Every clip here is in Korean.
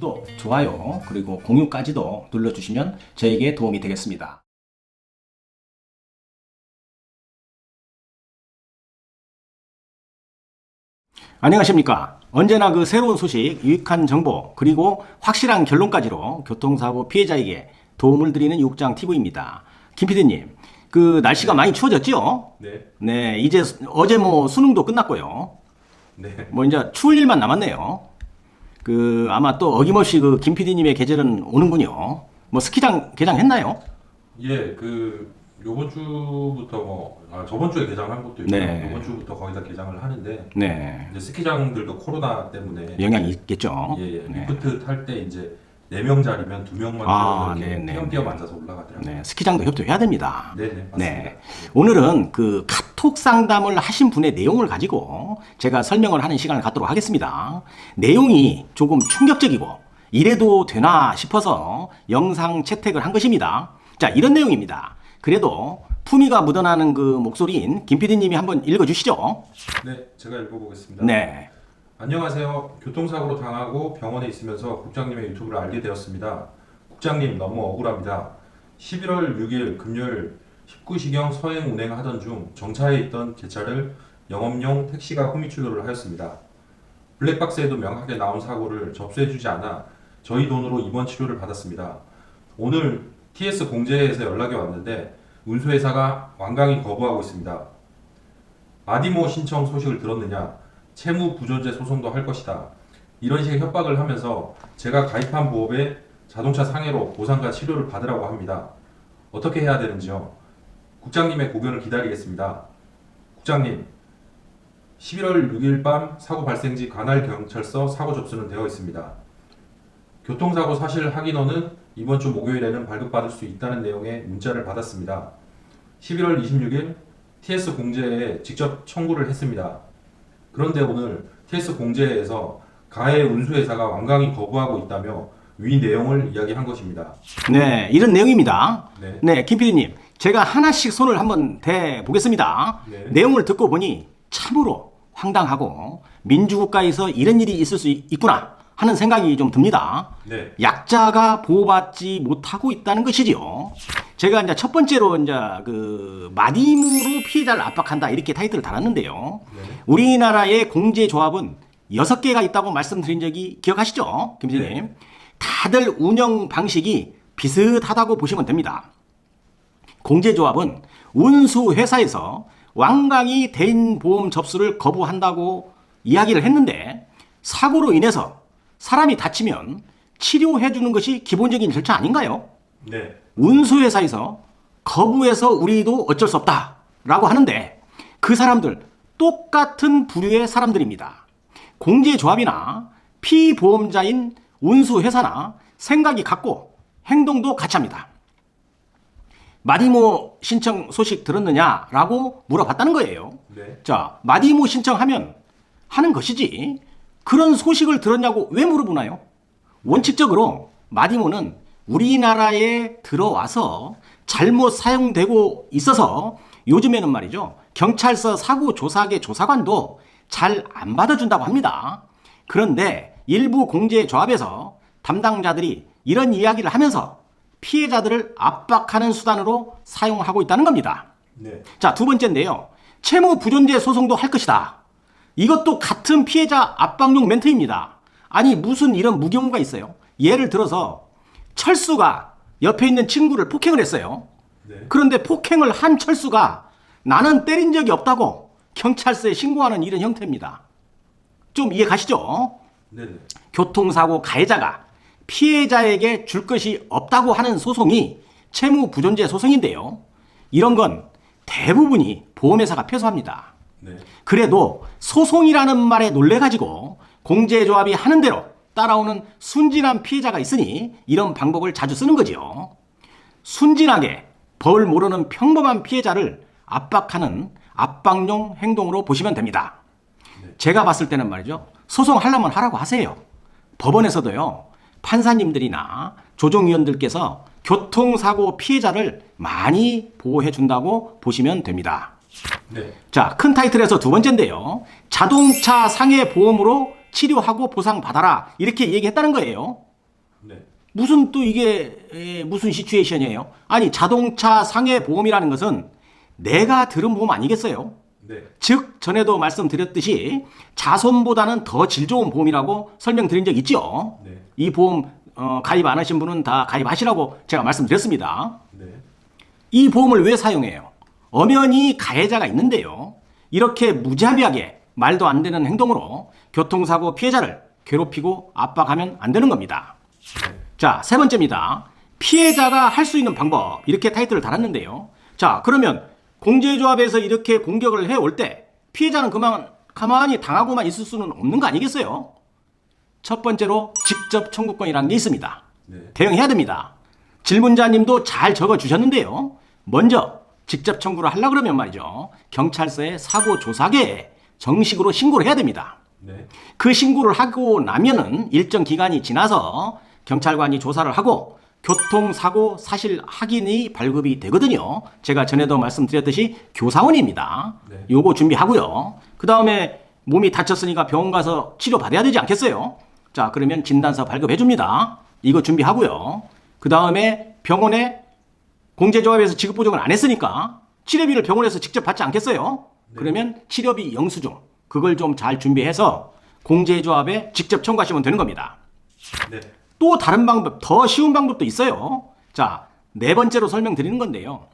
구독, 좋아요, 그리고 공유까지도 눌러주시면 저에게 도움이 되겠습니다. 안녕하십니까. 언제나 그 새로운 소식, 유익한 정보, 그리고 확실한 결론까지로 교통사고 피해자에게 도움을 드리는 육장 TV입니다. 김 PD님, 그 날씨가 많이 추워졌죠? 네, 네, 이제 수- 어제 뭐 수능도 끝났고요. 네, 뭐 이제 추울 일만 남았네요. 그 아마 또 어김없이 그 김 PD님의 계절은 오는군요. 뭐 스키장 개장했나요? 예, 그 요번 주부터 뭐 아, 저번 주에 개장한 것도 있고 네. 요번 주부터 거의 다 개장을 하는데 네, 이제 스키장들도 코로나 때문에 영향이 있겠죠. 예, 예, 네. 리프트 탈 때 이제 네 명짜리면 두 명만 아, 이렇게 네, 네, 띄엄띄엄 네. 앉아서 올라가더라고요. 네, 스키장도 협조해야 됩니다. 네, 네, 맞습니다. 네. 오늘은 그 카톡 상담을 하신 분의 내용을 가지고 제가 설명을 하는 시간을 갖도록 하겠습니다. 내용이 조금 충격적이고 이래도 되나 싶어서 영상 채택을 한 것입니다. 자, 이런 내용입니다. 그래도 품위가 묻어나는 그 목소리인 김 PD님이 한번 읽어주시죠. 네, 제가 읽어보겠습니다. 네. 안녕하세요. 교통사고로 당하고 병원에 있으면서 국장님의 유튜브를 알게 되었습니다. 국장님 너무 억울합니다. 11월 6일 금요일 19시경 서행 운행하던 중 정차해 있던 제 차를 영업용 택시가 후미출도를 하였습니다. 블랙박스에도 명확하게 나온 사고를 접수해주지 않아 저희 돈으로 입원 치료를 받았습니다. 오늘 TS 공제에서 연락이 왔는데 운수회사가 완강히 거부하고 있습니다. 마디모 신청 소식을 들었느냐? 채무 부존재 소송도 할 것이다. 이런 식의 협박을 하면서 제가 가입한 보험에 자동차 상해로 보상과 치료를 받으라고 합니다. 어떻게 해야 되는지요? 국장님의 고견을 기다리겠습니다. 국장님, 11월 6일 밤 사고 발생지 관할 경찰서 사고 접수는 되어 있습니다. 교통사고 사실 확인원은 이번 주 목요일에는 발급받을 수 있다는 내용의 문자를 받았습니다. 11월 26일 TS 공제에 직접 청구를 했습니다. 그런데 오늘 TS 공제에서 가해 운수회사가 완강히 거부하고 있다며 위 내용을 이야기한 것입니다. 네, 이런 내용입니다. 네. 네, 김 PD님. 제가 하나씩 손을 한번 대 보겠습니다. 네. 내용을 듣고 보니 참으로 황당하고 민주국가에서 이런 일이 있을 수 있- 있구나 하는 생각이 좀 듭니다. 네. 약자가 보호받지 못하고 있다는 것이지요. 제가 이제 첫 번째로 이제 그 마디무로 피해자를 압박한다 이렇게 타이틀을 달았는데요. 네. 우리나라의 공제 조합은 여섯 개가 있다고 말씀드린 적이 기억하시죠? 김 PD님. 네. 다들 운영 방식이 비슷하다고 보시면 됩니다. 공제조합은 운수 회사에서 완강히 대인 보험 접수를 거부한다고 이야기를 했는데 사고로 인해서 사람이 다치면 치료해 주는 것이 기본적인 절차 아닌가요? 네. 운수 회사에서 거부해서 우리도 어쩔 수 없다라고 하는데 그 사람들 똑같은 부류의 사람들입니다. 공제조합이나 피보험자인 운수 회사나 생각이 같고 행동도 같이 합니다. 마디모 신청 소식 들었느냐라고 물어봤다는 거예요. 네. 자, 마디모 신청하면 하는 것이지 그런 소식을 들었냐고 왜 물어보나요? 원칙적으로 마디모는 우리나라에 들어와서 잘못 사용되고 있어서 요즘에는 말이죠. 경찰서 사고 조사계 조사관도 잘 안 받아준다고 합니다. 그런데 일부 공제조합에서 담당자들이 이런 이야기를 하면서 피해자들을 압박하는 수단으로 사용하고 있다는 겁니다. 네. 자, 두 번째인데요. 채무 부존재 소송도 할 것이다. 이것도 같은 피해자 압박용 멘트입니다. 아니, 무슨 이런 무경우가 있어요. 예를 들어서 철수가 옆에 있는 친구를 폭행을 했어요. 네. 그런데 폭행을 한 철수가 나는 때린 적이 없다고 경찰서에 신고하는 이런 형태입니다. 좀 이해 가시죠? 네. 네. 교통사고 가해자가 피해자에게 줄 것이 없다고 하는 소송이 채무 부존재 소송인데요. 이런 건 대부분이 보험회사가 패소합니다. 네. 그래도 소송이라는 말에 놀래가지고 공제조합이 하는 대로 따라오는 순진한 피해자가 있으니 이런 방법을 자주 쓰는 거지요. 순진하게 벌 모르는 평범한 피해자를 압박하는 압박용 행동으로 보시면 됩니다. 제가 봤을 때는 말이죠. 소송하려면 하라고 하세요. 법원에서도요. 판사님들이나 조정위원들께서 교통사고 피해자를 많이 보호해 준다고 보시면 됩니다. 네. 자, 큰 타이틀에서 두 번째인데요. 자동차 상해 보험으로 치료하고 보상받아라. 이렇게 얘기했다는 거예요. 네. 무슨 또 이게 에, 무슨 시츄에이션이에요? 아니 자동차 상해 보험이라는 것은 내가 들은 보험 아니겠어요? 네. 즉 전에도 말씀드렸듯이 자손보다는 더 질 좋은 보험이라고 설명드린 적 있죠. 네. 이 보험 어, 가입 안 하신 분은 다 가입하시라고 제가 말씀드렸습니다. 네. 이 보험을 왜 사용해요? 엄연히 가해자가 있는데요. 이렇게 무자비하게 말도 안 되는 행동으로 교통사고 피해자를 괴롭히고 압박하면 안 되는 겁니다. 자, 세 번째입니다. 피해자가 할 수 있는 방법. 이렇게 타이틀을 달았는데요. 자, 그러면 공제조합에서 이렇게 공격을 해올 때 피해자는 그만 가만히 당하고만 있을 수는 없는 거 아니겠어요? 첫 번째로 직접 청구권이라는 게 있습니다. 네. 대응해야 됩니다. 질문자님도 잘 적어 주셨는데요. 먼저 직접 청구를 하려 그러면 말이죠. 경찰서에 사고 조사계에 정식으로 신고를 해야 됩니다. 네. 그 신고를 하고 나면은 일정 기간이 지나서 경찰관이 조사를 하고 교통사고 사실 확인이 발급이 되거든요. 제가 전에도 말씀드렸듯이 교사원입니다. 네. 요거 준비하고요. 그 다음에 몸이 다쳤으니까 병원 가서 치료 받아야 되지 않겠어요? 자, 그러면 진단서 발급해 줍니다. 이거 준비하고요. 그 다음에 병원에 공제조합에서 지급 보증을 안 했으니까 치료비를 병원에서 직접 받지 않겠어요? 그러면 치료비 영수증 그걸 좀 잘 준비해서 공제조합에 직접 청구하시면 되는 겁니다. 네. 또 다른 방법, 더 쉬운 방법도 있어요. 자, 네 번째로 설명드리는 건데요.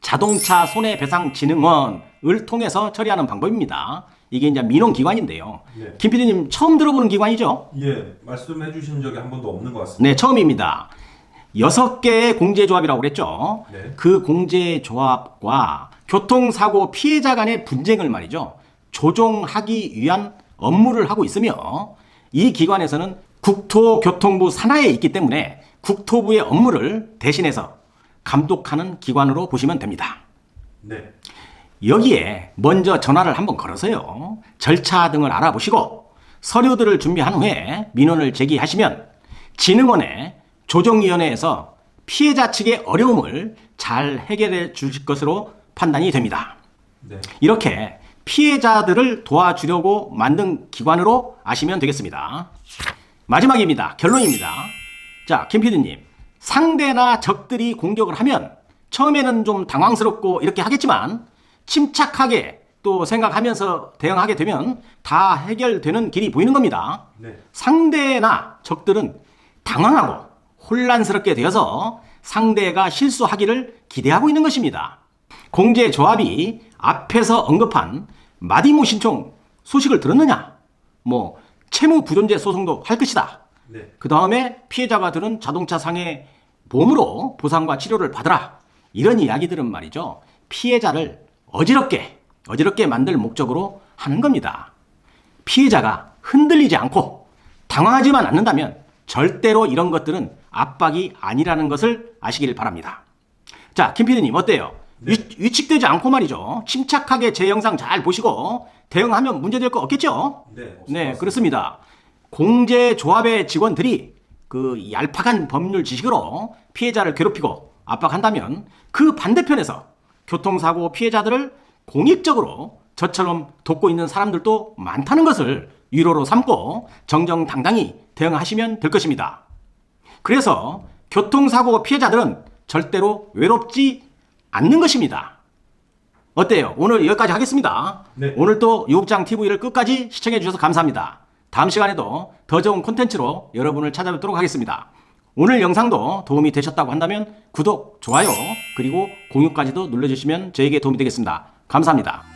자동차 손해배상진흥원을 통해서 처리하는 방법입니다. 이게 이제 민원기관인데요. 네. 김 PD님 처음 들어보는 기관이죠? 예, 말씀해 주신 적이 한 번도 없는 것 같습니다. 네, 처음입니다. 여섯 개의 공제조합이라고 그랬죠. 네. 그 공제조합과 교통사고 피해자 간의 분쟁을 말이죠. 조정하기 위한 업무를 하고 있으며 이 기관에서는 국토교통부 산하에 있기 때문에 국토부의 업무를 대신해서 감독하는 기관으로 보시면 됩니다. 네. 여기에 먼저 전화를 한번 걸어서요. 절차 등을 알아보시고 서류들을 준비한 후에 민원을 제기하시면 진흥원의 조정위원회에서 피해자 측의 어려움을 잘 해결해 주실 것으로 판단이 됩니다. 네. 이렇게 피해자들을 도와주려고 만든 기관으로 아시면 되겠습니다. 마지막입니다. 결론입니다. 자, 김 PD님. 상대나 적들이 공격을 하면 처음에는 좀 당황스럽고 이렇게 하겠지만 침착하게 또 생각하면서 대응하게 되면 다 해결되는 길이 보이는 겁니다. 네. 상대나 적들은 당황하고 혼란스럽게 되어서 상대가 실수하기를 기대하고 있는 것입니다. 공제조합이 앞에서 언급한 마디모 신청 소식을 들었느냐? 뭐 채무 부존재 소송도 할 것이다. 네. 그 다음에 피해자가 들은 자동차 상해 보험으로 보상과 치료를 받으라. 이런 이야기들은 말이죠. 피해자를 어지럽게, 어지럽게 만들 목적으로 하는 겁니다. 피해자가 흔들리지 않고 당황하지만 않는다면 절대로 이런 것들은 압박이 아니라는 것을 아시길 바랍니다. 자, 김 PD님 어때요? 네. 위, 위축되지 않고 말이죠. 침착하게 제 영상 잘 보시고 대응하면 문제될 거 없겠죠? 네. 네. 그렇습니다. 공제 조합의 직원들이 그 얄팍한 법률 지식으로 피해자를 괴롭히고 압박한다면 그 반대편에서 교통사고 피해자들을 공익적으로 저처럼 돕고 있는 사람들도 많다는 것을 위로로 삼고 정정당당히 대응하시면 될 것입니다. 그래서 교통사고 피해자들은 절대로 외롭지 않는 것입니다. 어때요? 오늘 여기까지 하겠습니다. 네. 오늘 또 유국장 TV를 끝까지 시청해 주셔서 감사합니다. 다음 시간에도 더 좋은 콘텐츠로 여러분을 찾아뵙도록 하겠습니다. 오늘 영상도 도움이 되셨다고 한다면 구독, 좋아요, 그리고 공유까지도 눌러주시면 저에게 도움이 되겠습니다. 감사합니다.